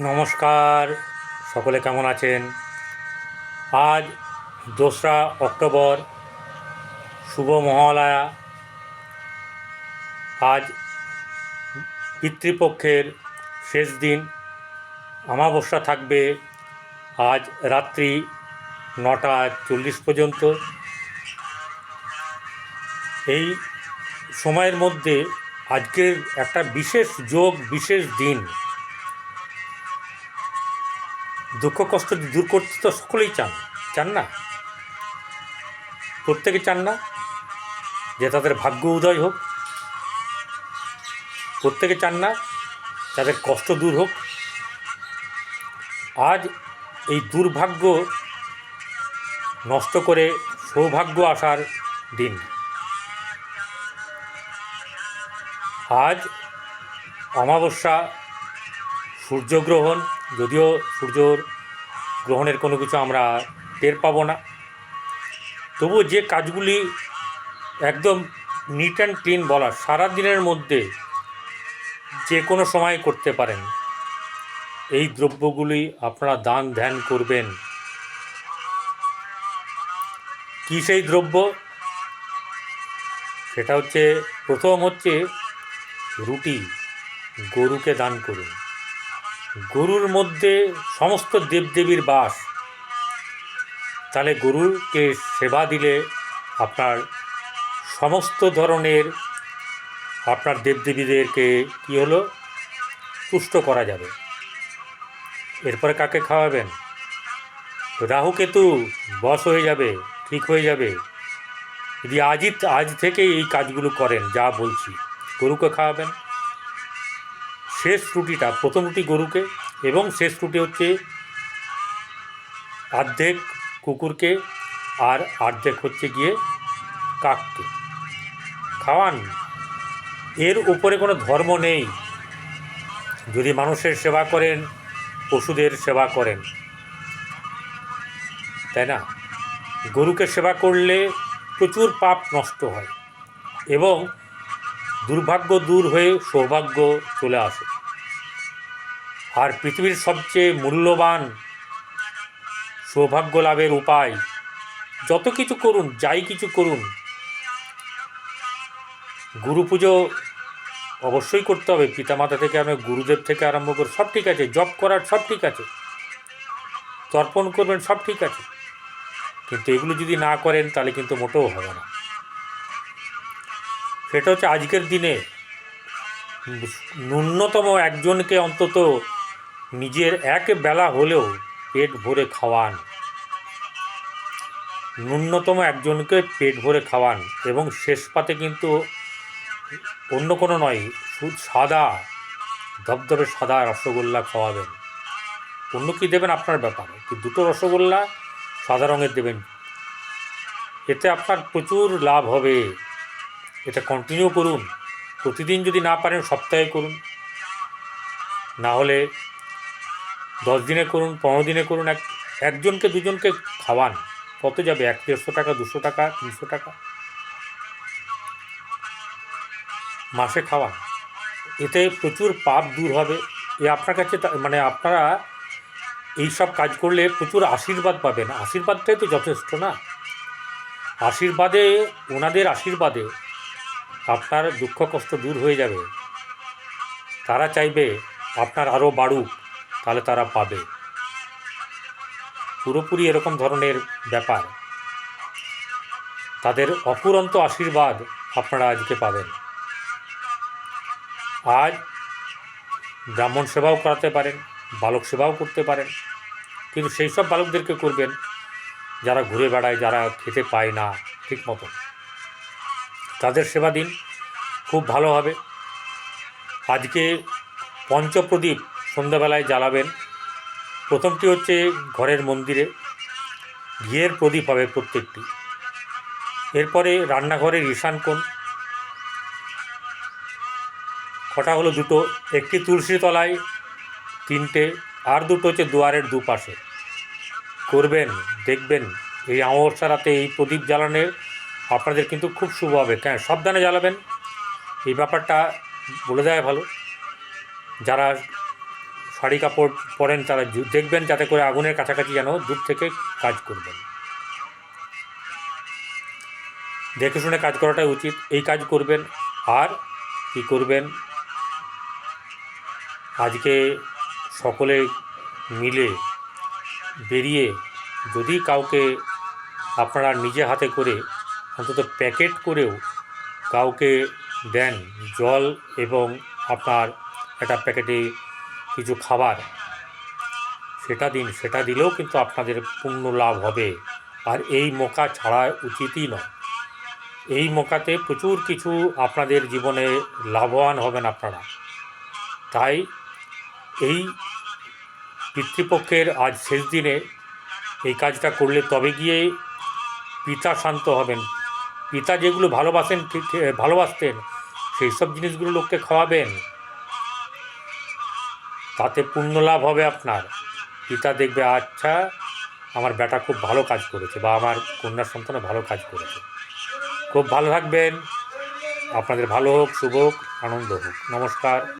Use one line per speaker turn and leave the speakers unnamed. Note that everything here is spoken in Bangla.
নমস্কার। সকলে কেমন আছেন? আজ দোসরা অক্টোবর, শুভ মহালয়া। আজ পিতৃপক্ষের শেষ দিন। অমাবস্যা থাকবে আজ রাত্রি নটা চল্লিশ পর্যন্ত। এই সময়ের মধ্যে আজকের একটা বিশেষ যোগ, বিশেষ দিন। দুঃখ, কষ্ট দূর করতে তো সকলেই চান। চান না? প্রত্যেকে চান না? যে তাদের ভাগ্য উদয় হোক। প্রত্যেকে চান না? তাদের কষ্ট দূর হোক। আজ এই দুর্ভাগ্য নষ্ট করে সৌভাগ্য আসার দিন। আজ অমাবস্যা, সূর্যগ্রহণ যদিও সূর্যর গ্রহণের কোনো কিছু আমরা টের পাবো না। তবুও যে কাজগুলি একদম নিট অ্যান্ড ক্লিন বলা সারা দিনের মধ্যে যে কোনো সময় করতে পারেন, এই দ্রব্যগুলি আপনারা দান ধ্যান করবেন। কী সেই দ্রব্য? সেটা হচ্ছে, প্রথম হচ্ছে রুটি, গরুকে দান করুন। গরুর মধ্যে সমস্ত দেবদেবীর বাস। তাহলে গরুকে সেবা দিলে আপনার সমস্ত ধরনের আপনার দেবদেবীদেরকে কী হলো? তুষ্ট করা যাবে। এরপরে কাকে খাওয়াবেন? রাহু কেতু বস হয়ে যাবে, ঠিক হয়ে যাবে। যদি আজই আজ থেকে এই কাজগুলো করেন, যা বলছি, গরুকে খাওয়াবেন। শেষ রুটিটা প্রথম রুটি গরুকে এবং শেষ রুটি হচ্ছে অর্ধেক কুকুরকে আর অর্ধেক হচ্ছে গিয়ে কাককে। খাওয়ান, এর উপরে কোনো ধর্ম নেই। যদি মানুষের সেবা করেন, পশুদের সেবা করেন, তাই না? গরুকে সেবা করলে প্রচুর পাপ নষ্ট হয় এবং দুর্ভাগ্য দূর হয়ে সৌভাগ্য চলে আসে। আর পৃথিবীর সবচেয়ে মূল্যবান সৌভাগ্য লাভের উপায়, যত কিছু করুন, যাই কিছু করুন, গুরু পুজো অবশ্যই করতে হবে। পিতামাতা থেকে আরম্ভ গুরুদেব থেকে আরম্ভ করে সব ঠিক আছে জব করার সব ঠিক আছে, তর্পণ করবেন সব ঠিক আছে। কিন্তু এগুলো যদি না করেন, তাহলে কিন্তু মোটেও হবে না। সেটা হচ্ছে আজকের দিনে ন্যূনতম একজনকে অন্তত নিজের এক বেলা হলেও পেট ভরে খাওয়ান। ন্যূনতম একজনকে পেট ভরে খাওয়ান এবং শেষ পাতে কিন্তু অন্য কোনো নয় শুধু সাদা, ধবধবে সাদা রসগোল্লা খাওয়াবেন। অন্য কী দেবেন আপনার ব্যাপার? দুটো রসগোল্লা সাদা রঙের দেবেন? এতে আপনার প্রচুর লাভ হবে। এটা কন্টিনিউ করুন। প্রতিদিন যদি না পারেন সপ্তাহে করুন। না হলে দশ দিনে করুন, পনেরো দিনে করুন, এক একজনকে দুজনকে খাওয়ান। কত যাবে? এক দেড়শো টাকা, দুশো টাকা, তিনশো টাকা। মাসে খাওয়ান। এতে প্রচুর পাপ দূর হবে। এ আপনার কাছে মানে আপনারা এই সব কাজ করলে প্রচুর আশীর্বাদ পাবেন। আশীর্বাদটাই তো যথেষ্ট না? আশীর্বাদে, ওনাদের আশীর্বাদে আপনার দুঃখ কষ্ট দূর হয়ে যাবে। তারা চাইবে আপনার আরও বাড়ুক, তাহলে তারা পাবে। পুরোপুরি এরকম ধরনের ব্যাপার। তাদের অপুরন্ত আশীর্বাদ আপনারা আজকে পাবেন। আজ ব্রাহ্মণ সেবাও করাতে পারেন, বালক সেবাও করতে পারেন। কিন্তু সেই সব বালকদেরকে করবেন যারা ঘুরে বেড়ায়, যারা খেতে পায় না, ঠিক মতন। তাদের সেবা দিন। খুব ভালো হবে। আজকে পঞ্চপ্রদীপ সন্ধ্যাবেলায় জ্বালাবেন। প্রথমটি হচ্ছে ঘরের মন্দিরে। ঘিয়ের প্রদীপ হবে প্রত্যেকটি। এরপরে রান্নাঘরের ঈশান কোণ। কটা হলো দুটো? একটি তুলসী তলায়, তিনটে। আর দুটো হচ্ছে দুয়ারের দুপাশে। করবেন, দেখবেন। এই অমাবস্যা রাতে এই প্রদীপ জ্বালানোর আপনাদের কিন্তু খুব শুভ হবে কেন সাবধানে জ্বালাবেন। এই ব্যাপারটা বলে দেওয়া ভালো। যারা শাড়ি কাপড় পরেন, তারা দেখবেন যাতে করে আগুনের কাছাকাছি যেন দূর থেকে কাজ করবেন। দেখে শুনে কাজ করাটাই উচিত। এই কাজ করবেন আর কি করবেন? আজকে সকলে মিলে বেরিয়ে যদি কাউকে আপনারা নিজে হাতে করে অন্তত প্যাকেট করেও কাউকে দেন জল এবং আপনার একটা প্যাকেটে কিছু খাবার। সেটা দিন, সেটা দিলেও কিন্তু আপনাদের পূর্ণ লাভ হবে। আর এই মোকা ছাড়া উচিতই নয়। এই মোকাতে প্রচুর কিছু আপনাদের জীবনে লাভবান হবেন আপনারা। তাই এই পিতৃপক্ষের আজ শেষ দিনে এই কাজটা করলে তবে গিয়ে পিতা শান্ত হবেন। পিতা যেগুলো ভালোবাসেন ভালোবাসতেন, সেই সব জিনিসগুলো লোককে খাওয়াবেন। তাতে পুণ্য লাভ হবে আপনার। পিতা দেখবে আচ্ছা আমার বেটা খুব ভালো কাজ করেছে বা আমার কন্যা সন্তানও ভালো কাজ করেছে। খুব ভালো থাকবেন। আপনাদের ভালো হোক, শুভ হোক, আনন্দ হোক। নমস্কার।